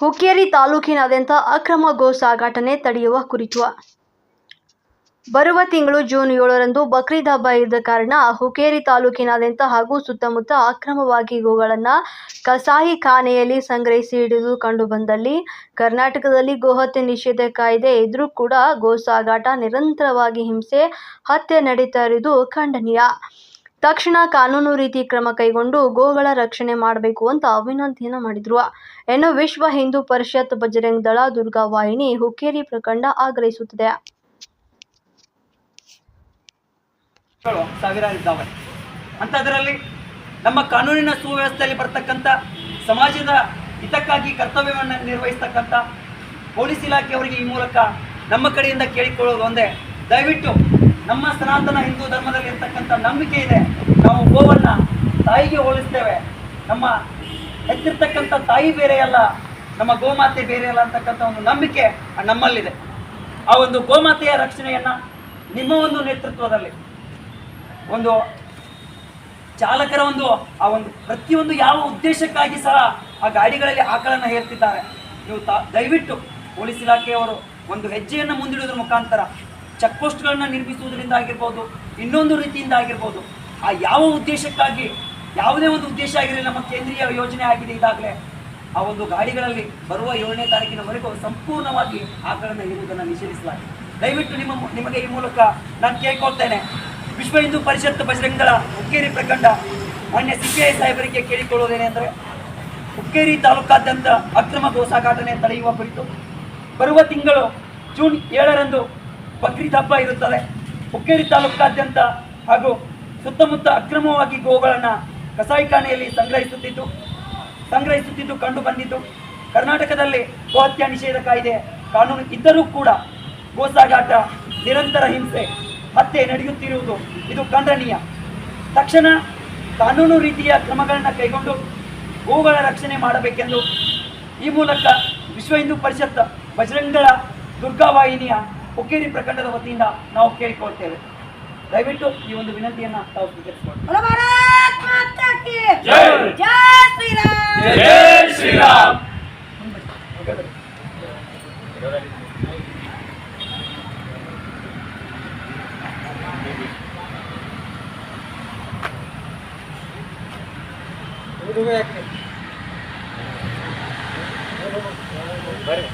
ಹುಕ್ಕೇರಿ ತಾಲೂಕಿನಾದ್ಯಂತ ಅಕ್ರಮ ಗೋ ಸಾಗಾಟನೆ ತಡೆಯುವ ಕುರಿತು. ಬರುವ ತಿಂಗಳು ಜೂನ್ ಏಳರಂದು ಬಕ್ರೀದ್ ಹಬ್ಬ ಇದ್ದ ಕಾರಣ ಹುಕ್ಕೇರಿ ತಾಲೂಕಿನಾದ್ಯಂತ ಹಾಗೂ ಸುತ್ತಮುತ್ತ ಅಕ್ರಮವಾಗಿ ಗೋಗಳನ್ನು ಕಸಾಯಿ ಖಾನೆಯಲ್ಲಿ ಸಂಗ್ರಹಿಸಿ ಹಿಡಿದು ಕಂಡುಬಂದಲ್ಲಿ ಕರ್ನಾಟಕದಲ್ಲಿ ಗೋಹತ್ಯೆ ನಿಷೇಧ ಕಾಯ್ದೆ ಇದ್ರೂ ಕೂಡ ಗೋ ಸಾಗಾಟ ನಿರಂತರವಾಗಿ ಹಿಂಸೆ ಹತ್ಯೆ ನಡೀತಾ ಇರುವುದು ಖಂಡನೀಯ. ತಕ್ಷಣ ಕಾನೂನು ರೀತಿ ಕ್ರಮ ಕೈಗೊಂಡು ಗೋಗಳ ರಕ್ಷಣೆ ಮಾಡಬೇಕು ಅಂತ ವಿನಂತಿಯನ್ನ ಮಾಡಿದ್ರು. ಇನ್ನು ವಿಶ್ವ ಹಿಂದೂ ಪರಿಷತ್ ಬಜರಂಗ್ ದಳ ದುರ್ಗಾ ವಾಹಿನಿ ಹುಕ್ಕೇರಿ ಪ್ರಖಂಡ ಆಗ್ರಹಿಸುತ್ತದೆ. ಸಾವಿರಾರು ನಮ್ಮ ಕಾನೂನಿನ ಸುವ್ಯವಸ್ಥೆಯಲ್ಲಿ ಬರ್ತಕ್ಕಂಥ ಸಮಾಜದ ಹಿತಕ್ಕಾಗಿ ಕರ್ತವ್ಯವನ್ನು ನಿರ್ವಹಿಸ್ತಕ್ಕಂಥ ಪೊಲೀಸ್ ಇಲಾಖೆಯವರಿಗೆ ಈ ಮೂಲಕ ನಮ್ಮ ಕಡೆಯಿಂದ ಕೇಳಿಕೊಳ್ಳೋದು ಒಂದೇ. ದಯವಿಟ್ಟು ನಮ್ಮ ಸನಾತನ ಹಿಂದೂ ಧರ್ಮದಲ್ಲಿ ಇರ್ತಕ್ಕಂಥ ನಂಬಿಕೆ ಇದೆ. ನಾವು ಗೋವನ್ನು ತಾಯಿಗೆ ಹೋಲಿಸ್ತೇವೆ. ನಮ್ಮ ಹೆಚ್ಚಿರ್ತಕ್ಕಂಥ ತಾಯಿ ಬೇರೆ ಅಲ್ಲ, ನಮ್ಮ ಗೋಮಾತೆ ಬೇರೆ ಅಲ್ಲ ಅಂತಕ್ಕಂಥ ಒಂದು ನಂಬಿಕೆ ನಮ್ಮಲ್ಲಿದೆ. ಆ ಒಂದು ಗೋಮಾತೆಯ ರಕ್ಷಣೆಯನ್ನು ನಿಮ್ಮ ಒಂದು ನೇತೃತ್ವದಲ್ಲಿ ಒಂದು ಚಾಲಕರ ಒಂದು, ಆ ಒಂದು ಪ್ರತಿಯೊಂದು ಯಾವ ಉದ್ದೇಶಕ್ಕಾಗಿ ಸಹ ಆ ಗಾಡಿಗಳಲ್ಲಿ ಆಕಳನ್ನು ಹೇರ್ತಿದ್ದಾರೆ. ನೀವು ತಾ ದಯವಿಟ್ಟು ಪೊಲೀಸ್ ಇಲಾಖೆಯವರು ಒಂದು ಹೆಜ್ಜೆಯನ್ನು ಮುಂದಿಡುವುದರ ಮುಖಾಂತರ ಚೆಕ್ ಪೋಸ್ಟ್ಗಳನ್ನ ನಿರ್ಮಿಸುವುದರಿಂದ ಆಗಿರ್ಬೋದು, ಇನ್ನೊಂದು ರೀತಿಯಿಂದ ಆಗಿರ್ಬೋದು, ಆ ಯಾವ ಉದ್ದೇಶಕ್ಕಾಗಿ, ಯಾವುದೇ ಒಂದು ಉದ್ದೇಶ ಆಗಿರಲಿ, ನಮ್ಮ ಕೇಂದ್ರೀಯ ಯೋಜನೆ ಆಗಿದೆ ಇದಾಗಲೇ ಆ ಒಂದು ಗಾಡಿಗಳಲ್ಲಿ ಬರುವ ಏಳನೇ ತಾರೀಕಿನವರೆಗೂ ಸಂಪೂರ್ಣವಾಗಿ ಆಕಳನ್ನು ಇರುವುದನ್ನು ನಿಷೇಧಿಸಲಾಗಿದೆ. ದಯವಿಟ್ಟು ನಿಮ್ಮ ನಿಮಗೆ ಈ ಮೂಲಕ ನಾನು ಕೇಳ್ಕೊಳ್ತೇನೆ. ವಿಶ್ವ ಹಿಂದೂ ಪರಿಷತ್ ಬಜರಂಗಳ ಹುಕ್ಕೇರಿ ಪ್ರಖಂಡ ಮಾನ್ಯ ಸಿ ಪಿ ಐ ಸಾಹೇಬರಿಗೆ ಕೇಳಿಕೊಳ್ಳುವುದೇನೆಂದರೆ ಹುಕ್ಕೇರಿ ತಾಲೂಕಾದ್ಯಂತ ಅಕ್ರಮ ಗೋಸಾಗಾಟನೆ ತಡೆಯುವ ಕುರಿತು ಬರುವ ತಿಂಗಳು ಜೂನ್ ಏಳರಂದು ಬಕ್ರೀದ್ ಹಬ್ಬ ಇರುತ್ತದೆ. ಹುಕ್ಕೇರಿ ತಾಲೂಕಾದ್ಯಂತ ಹಾಗೂ ಸುತ್ತಮುತ್ತ ಅಕ್ರಮವಾಗಿ ಗೋಗಳನ್ನು ಕಸಾಯಿಖಾನೆಯಲ್ಲಿ ಸಂಗ್ರಹಿಸುತ್ತಿದ್ದು ಸಂಗ್ರಹಿಸುತ್ತಿದ್ದು ಕಂಡು ಬಂದಿದ್ದು. ಕರ್ನಾಟಕದಲ್ಲಿ ಗೋಹತ್ಯೆ ನಿಷೇಧ ಕಾಯ್ದೆ ಕಾನೂನು ಇದ್ದರೂ ಕೂಡ ಗೋಸಾಗಾಟ, ನಿರಂತರ ಹಿಂಸೆ, ಹತ್ಯೆ ನಡೆಯುತ್ತಿರುವುದು ಇದು ಖಂಡನೀಯ. ತಕ್ಷಣ ಕಾನೂನು ರೀತಿಯ ಕ್ರಮಗಳನ್ನು ಕೈಗೊಂಡು ಗೋಗಳ ರಕ್ಷಣೆ ಮಾಡಬೇಕೆಂದು ಈ ಮೂಲಕ ವಿಶ್ವ ಹಿಂದೂ ಪರಿಷತ್ ಬಜರಂಗಳ ದುರ್ಗಾವಾಹಿನಿಯ ಹುಕ್ಕೇರಿ ಪ್ರಕರಣದ ವತಿಯಿಂದ ನಾವು ಕೇಳಿಕೊಳ್ತೇವೆ ದಯವಿಟ್ಟು ಈ ಒಂದು ವಿನಂತಿಯನ್ನ ತಾವು ಸ್ವೀಕರಿಸಿಕೊಳ್ಳಿ ಬರ್ರಿ